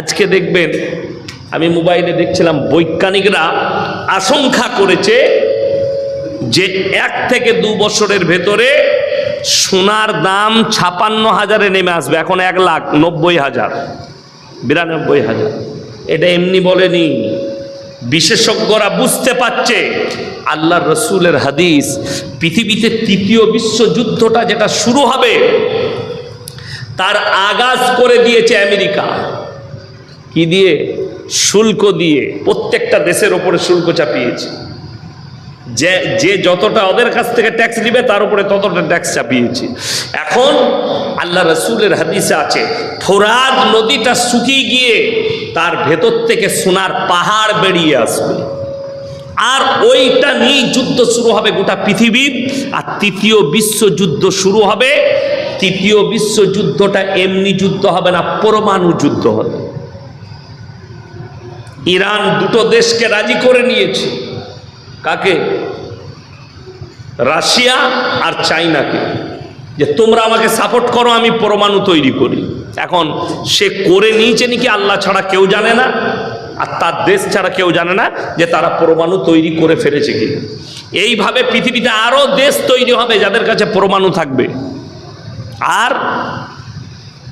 আজকে দেখবেন, আমি মোবাইলে দেখছিলাম, বৈজ্ঞানিকরা আশঙ্কা করেছে যে এক থেকে দু বছরের ভেতরে সোনার দাম ছাপান্ন হাজারে নেমে আসবে। এখন এক লাখ নব্বই হাজার, বিরানব্বই হাজার। এটা এমনি বলেনি। বিশেষজ্ঞরা বুঝতে পারছে আল্লাহ রসুলের হাদিস, পৃথিবীতে তৃতীয় বিশ্বযুদ্ধটা যেটা শুরু হবে, তার আগাজ করে দিয়েছে আমেরিকা। কি দিয়ে? শুল্ক দিয়ে। প্রত্যেকটা দেশের ওপরে শুল্ক চাপিয়েছে। যে যে যতটা ওদের কাছ থেকে ট্যাক্স দিবে তার উপরে ততটা ট্যাক্স চাপিয়েছে। এখন আল্লাহ রসুলের হাদিসে আছে, ফোরাদ নদীটা শুকিয়ে গিয়ে তার ভেতর থেকে সোনার পাহাড় বেরিয়ে আসবে। আর ওইটা নিয়ে যুদ্ধ শুরু হবে গোটা পৃথিবীর। আর তৃতীয় বিশ্বযুদ্ধ শুরু হবে। তৃতীয় বিশ্বযুদ্ধটা এমনি যুদ্ধ হবে না, পরমাণু যুদ্ধ হবে। ইরান দুটো দেশকে রাজি করে নিয়েছে। কাকে? রাশিয়া আর চাইনাকে। যে তোমরা আমাকে সাপোর্ট করো, আমি পরমাণু তৈরি করি। এখন সে করে নিয়েছে নাকি আল্লাহ ছাড়া কেউ জানে না, আর তার দেশ ছাড়া কেউ জানে না যে তারা পরমাণু তৈরি করে ফেলেছে কিনা। এইভাবে পৃথিবীতে আরও দেশ তৈরি হবে যাদের কাছে পরমাণু থাকবে। আর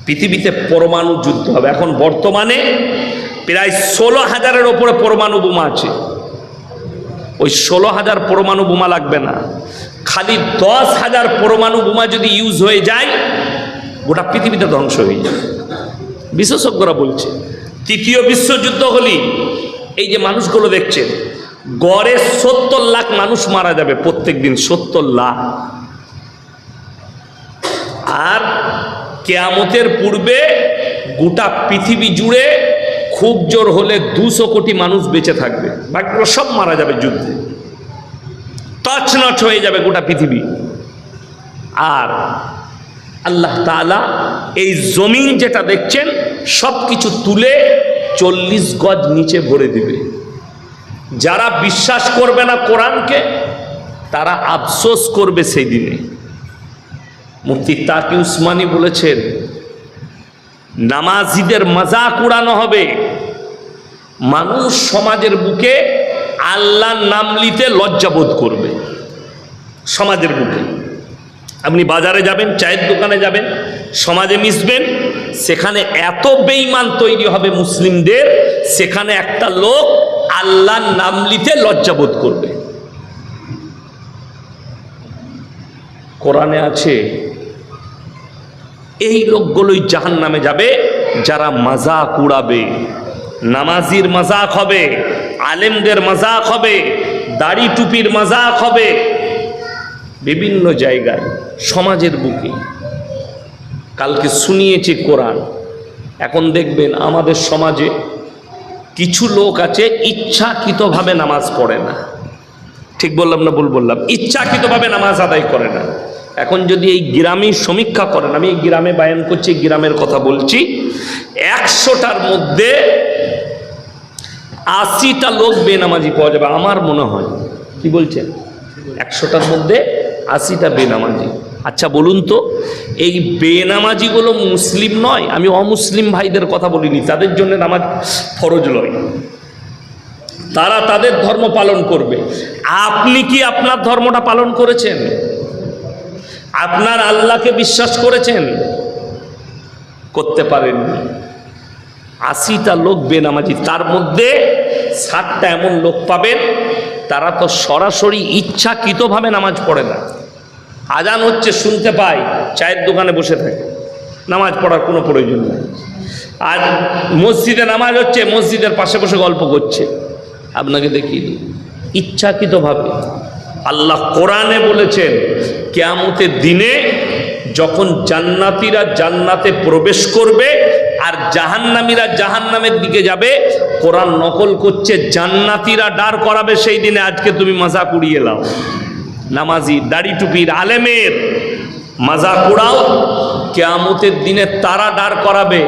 পৃথিবীতে পরমাণু যুদ্ধ হবে। এখন বর্তমানে প্রায় ষোলো হাজারের ওপরে পরমাণু বোমা আছে। ওই ষোলো হাজার পরমাণু বোমা লাগবে না। খালি দশ হাজার পরমাণু বোমা যদি ইউজ হয়ে যায়, গোটা পৃথিবীতে ধ্বংস হয়ে যায় বিশেষজ্ঞরা বলছে, তৃতীয় বিশ্বযুদ্ধ হলি এই যে মানুষগুলো দেখছেন, গড়ে সত্তর লাখ মানুষ মারা যাবে প্রত্যেক দিন, সত্তর লাখ। আর কেয়ামতের পূর্বে গোটা পৃথিবী জুড়ে খুব জোর হলে দুশো কোটি মানুষ বেঁচে থাকবে। বাকিগুলো সব মারা যাবে যুদ্ধে। তছনছ হয়ে যাবে গোটা পৃথিবী। আর আল্লাহ তাআলা এই জমিন যেটা দেখছেন সব কিছু তুলে চল্লিশ গজ নিচে ভরে দিবে। যারা বিশ্বাস করবে না কোরআনকে, তারা আফসোস করবে সেই দিনে। মুফতি তাকি উসমানী বলেছেন, নামাজিদের মজাক উড়ানো হবে। মানুষ সমাজের বুকে আল্লাহর নাম নিতে লজ্জাবোধ করবে। সমাজের বুকে। আপনি বাজারে যাবেন, চায়ের দোকানে যাবেন, সমাজে মিশবেন, সেখানে এত বেইমান তৈরি হবে মুসলিমদের, সেখানে একটা লোক আল্লাহর নাম নিতে লজ্জাবোধ করবে। কোরআনে আছে, এই লোকগুলোই জাহান নামে যাবে, যারা মাজা উড়াবে। নামাজির মজাক হবে, আলেমদের মাজাক হবে, দাড়ি টুপির মাজাক হবে। বিভিন্ন জায়গায়, সমাজের বুকে। কালকে শুনিয়েছি কোরআন। এখন দেখবেন আমাদের সমাজে কিছু লোক আছে, ইচ্ছাকৃতভাবে নামাজ পড়ে না। ঠিক বললাম না ভুল বললাম? ইচ্ছাকৃতভাবে নামাজ আদায় করে না। এখন যদি এই গ্রামে সমীক্ষা করেন, আমি এই গ্রামে বায়ান করছি, গ্রামের কথা বলছি, একশোটার মধ্যে আশিটা লোক বেনামাজি পাওয়া যাবে, আমার মনে হয়। কি বলছেন একশোটার মধ্যে আশিটা বেনামাজি। আচ্ছা বলুন তো, এই বেনামাজিগুলো মুসলিম নয়, আমি অমুসলিম ভাইদের কথা বলিনি, তাদের জন্য নামাজ ফরজ নয়। তারা তাদের ধর্ম পালন করবে। আপনি কি আপনার ধর্মটা পালন করেছেন? আপনার আল্লাহকে বিশ্বাস করেছেন? করতে পারেননি। আশিটা লোক বেনামাজি, তার মধ্যে ষাটটা এমন লোক পাবেন, তারা তো সরাসরি ইচ্ছাকৃতভাবে নামাজ পড়ে না। আজান হচ্ছে শুনতে পাই চায়ের দোকানে বসে থাকে। নামাজ পড়ার কোনো প্রয়োজন নেই। আর মসজিদে নামাজ হচ্ছে, মসজিদের পাশে বসে গল্প করছে। আপনাকে দেখিয়ে ইচ্ছাকৃতভাবে। আল্লাহ কোরআনে বলেছেন, কেয়ামতের দিনে যখন জান্নাতিরা জান্নাতে প্রবেশ করবে আর জাহান্নামীরা জাহান্নামের দিকে যাবে, কোরআন নকল করছে, জান্নাতিরা দাঁড় করাবে সেই দিনে, আজকে তুমি মাজা কুড়িয়ে লাও। নামাজি, দাড়ি টুপির আলেমের মাজা কুড়াও কেয়ামতের দিনে তারা দাঁড় করাবে।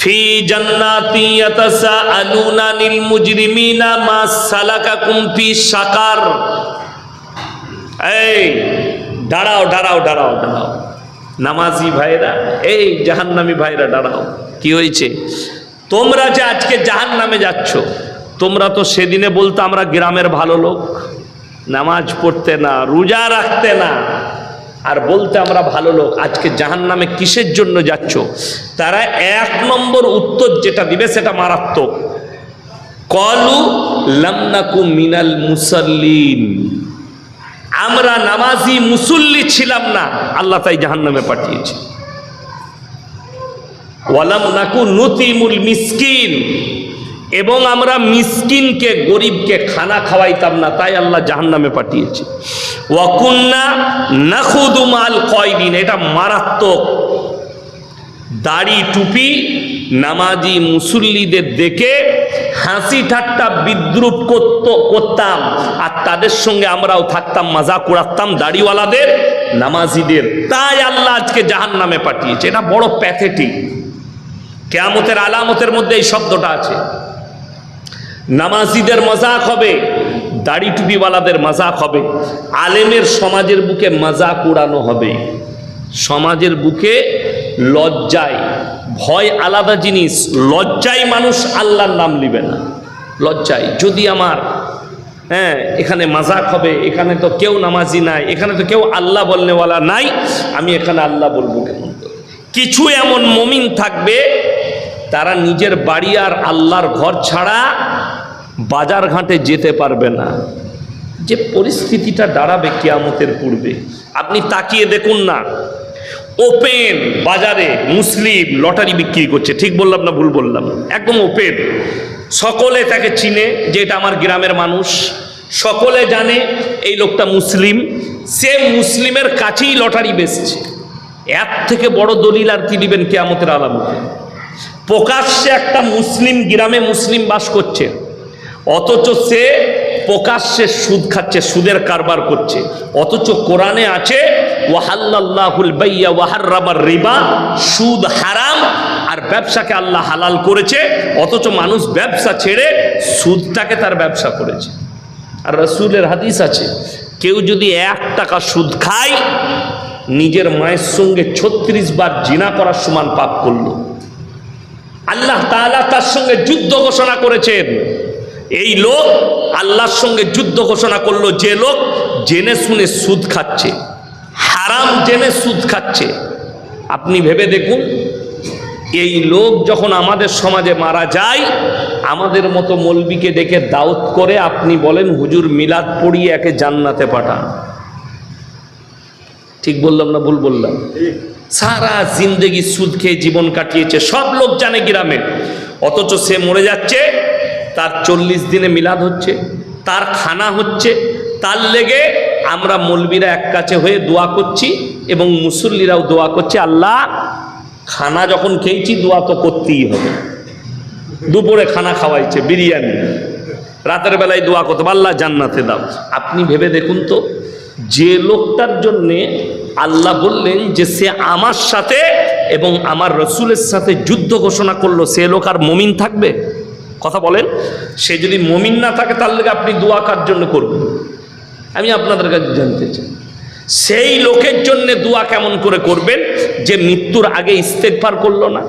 ফি জান্নাতি ইয়াতাসাআলুনা মুজরিমিনা মা সাকার এই, দাঁড়াও দাঁড়াও দাঁড়াও দাঁড়াও। নামাজি ভাইরা, এই জাহান্নামী ভাইরা দাঁড়াও। কি হয়েছে? তোমরা যে আজকে জাহান নামে যাচ্ছ, তোমরা তো সেদিনে বলতো আমরা গ্রামের ভালো লোক। নামাজ পড়তে না, রোজা রাখতে না। আর বলতে আমরা ভালো লোক, আজকে জাহান নামে কিসের জন্য যাচ্ছ? তারা এক নম্বর উত্তর যেটা দিবে সেটা মারাত্মক। কলু লামনাকু মিনাল মুসাল্লিন। আমরা নামাজি মুসল্লি ছিলাম না, আল্লাহ তাই জাহান্নামে পাঠিয়েছে। ওয়ালাম নাকু নতিমুল মিসকিন, এবং আমরা মিসকিনকে, গরিবকে খানা খাওয়াইতাম না, তাই আল্লাহ জাহান্নামে পাঠিয়েছে। ওয়াকুন্না নাখুদু মাল কয়দিন, এটা মারাত্মক দাড়ি টুপি নামাজি মুসল্লিদের দেখে হাসি ঠাট্টা বিদ্রুপ করত, করতাম। আর তাদের সঙ্গে আমরাও থাকতাম মজা কুড়াতাম দাড়িওয়ালাদের, নামাজিদের। তাই আল্লাহ আজকে জাহান নামে পাঠিয়েছে। এটা বড় প্যাথেটিক। কেয়ামতের আলামতের মধ্যে এই শব্দটা আছে। নামাজিদের মজাক হবে দাড়ি টুপিওয়ালাদের মজাক হবে, আলেমের সমাজের বুকে মজাক উড়ানো হবে। সমাজের বুকে লজ্জায় ভয় আলাদা জিনিস, লজ্জায় মানুষ আল্লাহর নাম নিবে না লজ্জায়, যদি আমার হ্যাঁ এখানে মাজাক হবে, এখানে তো কেউ নামাজি নাই, এখানে তো কেউ আল্লাহ বলনেওয়ালা নাই, আমি এখানে আল্লাহ বলব কেমন? কিছু এমন মমিন থাকবে, তারা নিজের বাড়ি আর আল্লাহর ঘর ছাড়া বাজার ঘাটে যেতে পারবে না যে পরিস্থিতিটা দাঁড়াবে কিয়ামতের পূর্বে, আপনি তাকিয়ে দেখুন না ওপেন বাজারে মুসলিম লটারি বিক্রি করছে। ঠিক বললাম না ভুল বললাম? একদম ওপেন। সকলে তাকে চিনে যে এটা আমার গ্রামের মানুষ। সকলে জানে এই লোকটা মুসলিম। সে মুসলিমের কাছেই লটারি বেচছে। এর থেকে বড় দলিল আর কি দিবেন কেয়ামতের আলামতে? প্রকাশ্যে একটা মুসলিম গ্রামে মুসলিম বাস করছে। অথচ সে প্রকাশ্যে সুদ খাচ্ছে, সুদের কারবার করছে। অথচ কোরআনে আছে ওয়াহাল্লাহুল বাইয়া ওয়াহার্রামার রিবা, সুদ হারাম, আর ব্যবসাকে আল্লাহ হালাল করেছে, অথচ মানুষ ব্যবসা ছেড়ে সুদটাকে তার ব্যবসা করেছে। আর রসুলের হাদিস আছে, কেউ যদি এক টাকা সুদ খায়, নিজের মায়ের সঙ্গে ছত্রিশ বার জিনা করার সমান পাপ করল। আল্লাহ তাআলা তার সঙ্গে যুদ্ধ ঘোষণা করেছেন। এই লোক আল্লাহর সঙ্গে যুদ্ধ ঘোষণা করল, যে লোক জেনে শুনে সুদ খাচ্ছে। হারাম জেনে সুদ খাচ্ছে। আপনি ভেবে দেখুন, এই লোক যখন আমাদের সমাজে মারা যায়, আমাদের মতো মলবিকে ডেকে দাউত করে আপনি বলেন, হুজুর, মিলাদ পড়িয়ে একে জান্নাতে পাঠান। ঠিক বললাম না ভুল বললাম? সারা জিন্দেগি সুদ খেয়ে জীবন কাটিয়েছে, সব লোক জানে গ্রামে। অথচ সে মরে যাচ্ছে, তার চল্লিশ দিনে মিলাদ হচ্ছে, তার খানা হচ্ছে, তার লেগে আমরা মলবিরা এক কাছে হয়ে দোয়া করছি এবং মুসল্লিরাও দোয়া করছে, আল্লাহ, খানা যখন খেয়েছি, দোয়া তো করতেই হবে। দুপুরে খানা খাওয়াইছে, বিরিয়ানি। রাতের বেলায় দোয়া করতে আল্লাহ জান্নাতে দাও। আপনি ভেবে দেখুন তো, যে লোকটার জন্যে আল্লাহ বললেন যে সে আমার সাথে এবং আমার রসুলের সাথে যুদ্ধ ঘোষণা করল, সে লোক আর মমিন থাকবে? কথা বলেন, সে যদি মমিন না থাকে তার লেগে আপনি দোয়া কার জন্য করবেন? আমি আপনাদের কাছে জানতে চাই, সেই লোকের জন্য দোয়া কেমন করে করবেন যে মৃত্যুর আগে ইস্তেকবার করল না?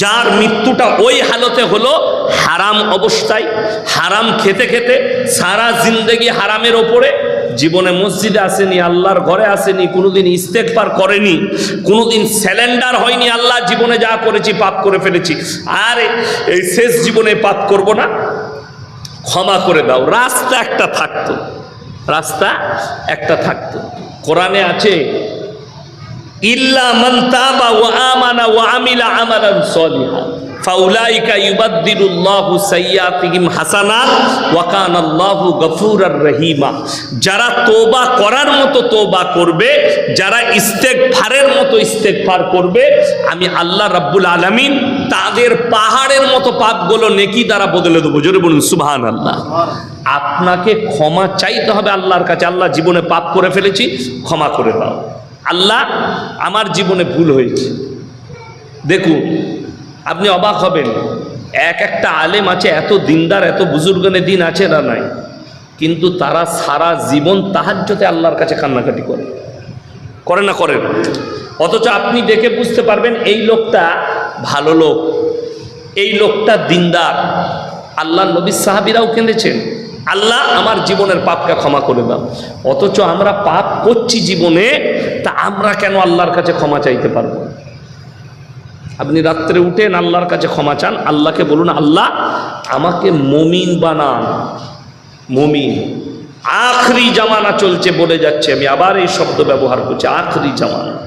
যার মৃত্যুটা ওই হালতে হলো হারাম অবস্থায়, হারাম খেতে খেতে, সারা জিন্দেগি হারামের ওপরে। জীবনে মসজিদে আসেনি, আল্লাহর ঘরে আসেনি, কোনোদিন ইস্তেকবার করেনি, কোনোদিন স্যালেন্ডার হয়নি, আল্লাহ জীবনে যা করেছি পাপ করে ফেলেছি। আর, এই শেষ জীবনে পাপ করব না? ক্ষমা করে দাও, রাস্তা একটা থাকতো। রাস্তা একটা থাকতো। কোরআনে আছে ইল্লা মান তাবা ওয়া আমানা ওয়া আমিলা আমালান সলিহা। ফাউলাইকা ইউবাদদিলুল্লাহু সাইয়্যাতিহিম হাসানাত ওয়া কানাল্লাহু গফুরার রহিমা। যারা তোবা করার মতো তোবা করবে, যারা ইস্তেগফারের মতো ইস্তেগফার করবে, আমি আল্লাহ রাব্বুল আলামিন তাদের পাহাড়ের মতো পাপগুলো নেকি দ্বারা বদলে দেবো। জোরে বলুন, সুবহানাল্লাহ। আপনাকে ক্ষমা চাইতে হবে আল্লাহর কাছে। আল্লাহ জীবনে পাপ করে ফেলেছি, ক্ষমা করে দাও। আল্লাহ, আমার জীবনে ভুল হয়েছে। দেখুন আপনি অবাক হবেন, এক একটা আলেম আছে, এত দিনদার, এত বুজুর্গনে দিন আছে না নাই। কিন্তু তারা সারা জীবন তাহাজ্যতে আল্লাহর কাছে কান্নাকাটি করে। করে না করেন অথচ আপনি দেখে বুঝতে পারবেন, এই লোকটা ভালো লোক, এই লোকটা দিনদার। আল্লাহ নবী সাহাবিরাও কেঁদেছেন, আল্লাহ আমার জীবনের পাপকে ক্ষমা করে দাও। অথচ আমরা পাপ করছি জীবনে, তা আমরা কেন আল্লাহর কাছে ক্ষমা চাইতে পারব? আপনি রাত্রে উঠেন, আল্লাহর কাছে ক্ষমা চান, আল্লাহকে বলুন, আল্লাহ, আমাকে মমিন বানান। মমিন। আখরি জামানা চলছে বলে যাচ্ছে। আমি আবার এই শব্দ ব্যবহার করছি, আখরি জামানা।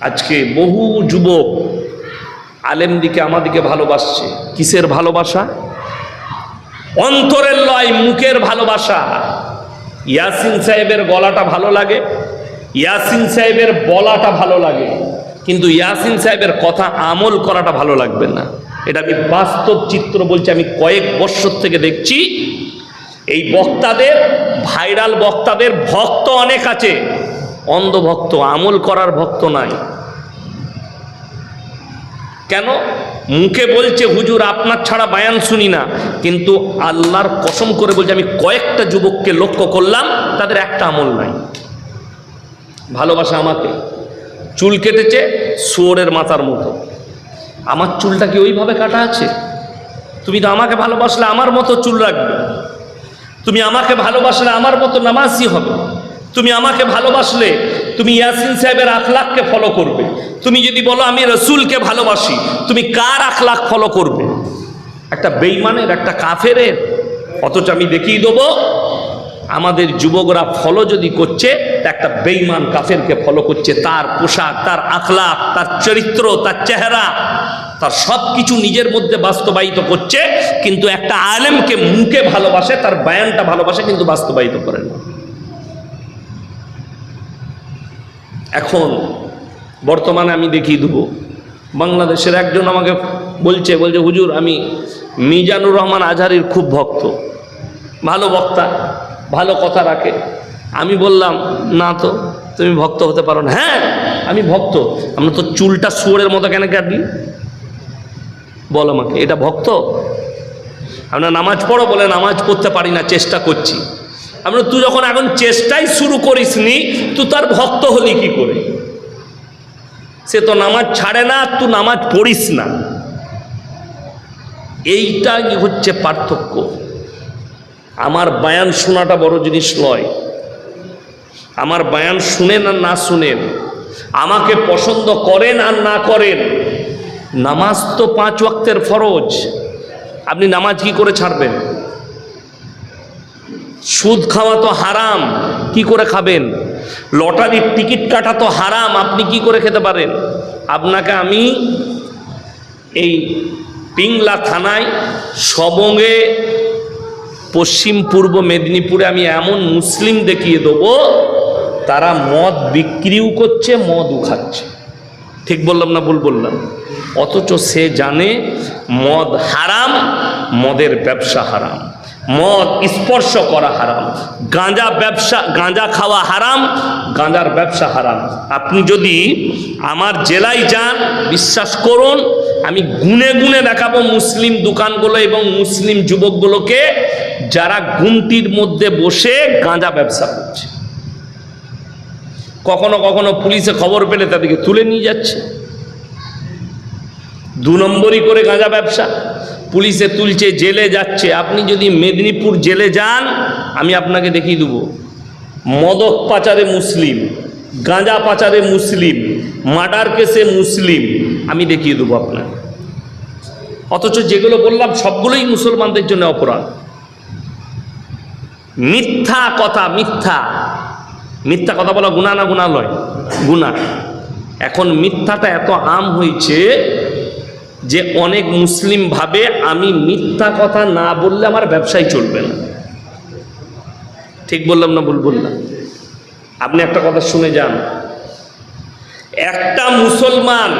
আজকে বহু যুবক আলেম দিকে আমাদিকে ভালোবাসছে। কিসের ভালোবাসা? অন্তরের লয়, মুখের ভালোবাসা। ইয়াসিন সাহেবের গলাটা ভালো লাগে? ইয়াসিন সাহেবের বলাটা ভালো লাগে? কিন্তু ইয়াসিন সাহেবের কথা আমল করাটা ভালো লাগবে না। এটা আমি বাস্তব চিত্র বলছি, আমি কয়েক বৎসর থেকে দেখছি। এই বক্তাদের, ভাইরাল বক্তাদের ভক্ত অনেক আছে। অন্ধভক্ত, আমল করার ভক্ত নাই। কেন? মুখে বলছে, হুজুর, আপনার ছাড়া বায়ান শুনি না। কিন্তু আল্লাহর কসম করে বলছে, আমি কয়েকটা যুবককে লক্ষ্য করলাম, তাদের একটা আমল নাই। ভালোবাসা আমাকে। চুল কেটেছে শুয়োরের মাথার মতো। আমার চুলটা কি ওইভাবে কাটা আছে? তুমি তো আমাকে ভালোবাসলে আমার মতো চুল রাখবে। তুমি আমাকে ভালোবাসলে আমার মতো নামাজি হবে। তুমি আমাকে ভালোবাসলে তুমি ইয়াসিন সাহেবের আখলাককে ফলো করবে। তুমি যদি বলো আমি রসুলকে ভালোবাসি, তুমি কার আখলাক ফলো করবে? একটা বেইমানের একটা কাফেরের, অথচ আমি দেখিয়ে দেবো আমাদের যুবকরা ফলো যদি করছে একটা বেইমান কাফেরকে ফলো করছে। তার পোশাক, তার আখলাক, তার চরিত্র, তার চেহারা, তার সব কিছু নিজের মধ্যে বাস্তবায়িত করছে, কিন্তু একটা আলেমকে মুখে ভালোবাসে, তার বায়ানটা ভালোবাসে, কিন্তু বাস্তবায়িত করে না। এখন বর্তমানে আমি দেখিয়ে দেবো, বাংলাদেশের একজন আমাকে বলছে বলছে, হুজুর, আমি মিজানুর রহমান আজহারির খুব ভক্ত, ভালো বক্তা। ভালো কথা রাখে। আমি বললাম, না তো, তুমি ভক্ত হতে পারো না। হ্যাঁ আমি ভক্ত। আমরা তো চুলটা শুয়োরের মতো কেন কাটলি বল আমাকে, এটা ভক্ত? আমরা নামাজ পড়ো বলে নামাজ পড়তে পারি না, চেষ্টা করছি। আমরা, তুই যখন এখন চেষ্টাই শুরু করিসনি তুই তার ভক্ত হলি কি করে? সে তো নামাজ ছাড়ে না, তুই নামাজ পড়িস না। এইটাই হচ্ছে পার্থক্য। আমার বায়ান শোনাটা বড় জিনিস নয়। আমার বায়ান শুনেন আর না শুনেন, আমাকে পছন্দ করেন আর না করেন, নামাজ তো পাঁচ ওয়াক্তের ফরজ, আপনি নামাজ কি করে ছাড়বেন? সুদ খাওয়া তো হারাম, কি করে খাবেন? লটারির টিকিট কাটা তো হারাম, আপনি কি করে খেতে পারেন? আপনাকে আমি এই পিংলা থানায় সবঙ্গে পশ্চিম পূর্ব মেদিনীপুরে আমি এমন মুসলিম দেখিয়ে দেবো, তারা মদ বিক্রিও করছে, মদও খাচ্ছে। ঠিক বললাম না ভুল বললাম? অথচ সে জানে মদ হারাম, মদের ব্যবসা হারাম। মদ স্পর্শ করা হারাম। গাঁজা ব্যবসা, গাঁজা খাওয়া হারাম, গাঁজার ব্যবসা হারাম। আপনি যদি আমার জেলায় যান, বিশ্বাস করুন, আমি গুনে গুনে দেখাবো মুসলিম দোকানগুলো এবং মুসলিম যুবকগুলোকে যারা গুমটির মধ্যে বসে গাঁজা ব্যবসা করছে। কখনো কখনো পুলিশে খবর পেলে তাদেরকে তুলে নিয়ে যাচ্ছে। দু নম্বরই করে গাঁজা ব্যবসা। পুলিশে তুলছে, জেলে যাচ্ছে। আপনি যদি মেদিনীপুর জেলে যান, আমি আপনাকে দেখিয়ে দেবো। মদক পাচারে মুসলিম, গাঁজা পাচারে মুসলিম, মার্ডার কেসে মুসলিম, আমি দেখিয়ে দেবো আপনাকে। অথচ যেগুলো বললাম, সবগুলোই মুসলমানদের জন্য অপরাধ। মিথ্যা কথা, মিথ্যা। মিথ্যা কথা বলা গুণা না গুণা লয়? গুণা। এখন মিথ্যাটা এত আম হয়েছে যে অনেক মুসলিম ভাবে আমি মিথ্যা কথা না বললে আমার ব্যবসায় চলবে না। ঠিক বললাম না ভুল বললাম? আপনি একটা কথা শুনে যান। একটা মুসলমান,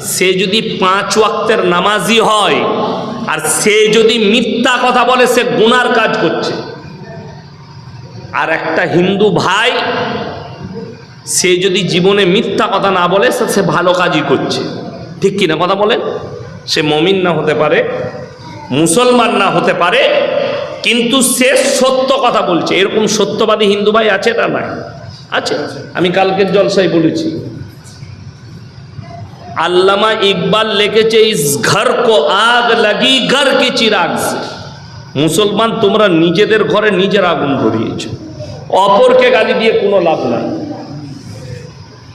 সে যদি পাঁচ ওয়াক্তের নামাজি হয়, আর সে যদি মিথ্যা কথা বলে, সে গুনার কাজ করছে। আর একটা হিন্দু ভাই, সে যদি জীবনে মিথ্যা কথা না বলে, সে- ভালো কাজই করছে। ঠিক কি না কথা বলেন? সে মমিন না হতে পারে, মুসলমান না হতে পারে, কিন্তু সে সত্য কথা বলছে। এরকম সত্যবাদী হিন্দু ভাই আছে না নাই? আছে। আমি কালকের জলসাই বলেছি। আল্লামা ইকবাল লিখেছে, ইস ঘর কো আগ লাগি, ঘর কি চিরাগ সে। মুসলমান, তোমরা নিজেদের ঘরে নিজের আগুন ধরিয়েছ। অপরকে গালি দিয়ে কোনো লাভ নাই।